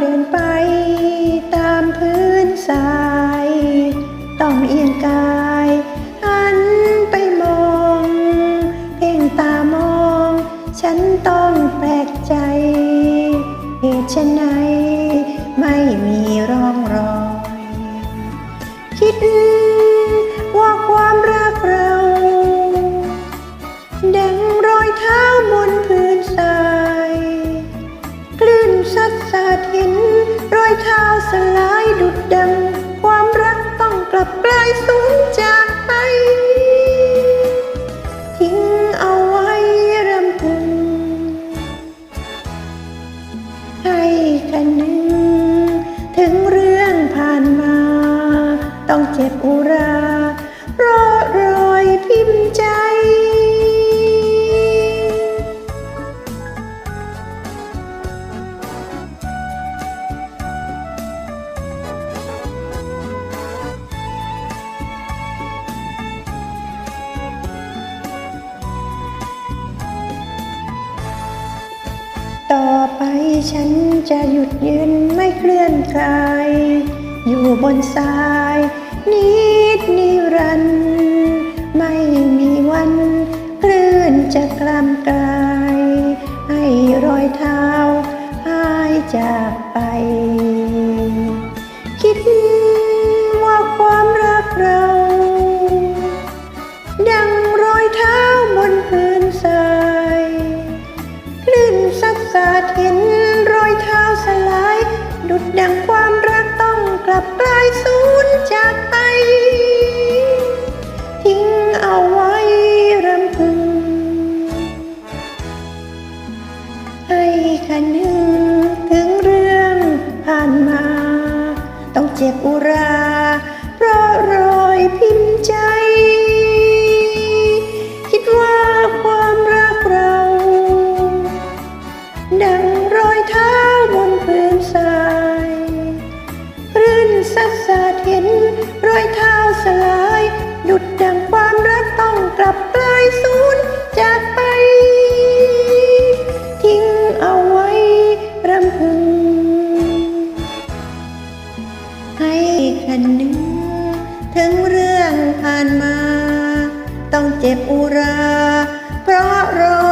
เดินไป ตามพื้นทราย ต้องเอียงกายหันไปมองเพ่งตามอง ฉันต้องแปลกใจ เหตุไฉนไม่มีรอง ต้องเจ็บอุรา เพราะรอยพิมพ์ใจ ต่อไปฉันจะหยุดยืนไม่เคลื่อนกาย อยู่บนทราย นิดนิรันด์ไม่มีวันคลื่นจะกลำกลาย ให้รอยเท้าหายจากไป คันหนึ่งถึงเรื่องผ่านมา ต้องเจ็บอุรา เพราะรอยพิมพ์ใจ คิดว่าความรักเรา ดังรอยเท้าบนพื้นทรายคลื่นซัดสาดเห็นรอยเท้าสลาย ดุดดังความรักต้องกลับกลายสู ให้ฉันนึกถึงเรื่องผ่านมา ต้องเจ็บอุรา เพราะรอ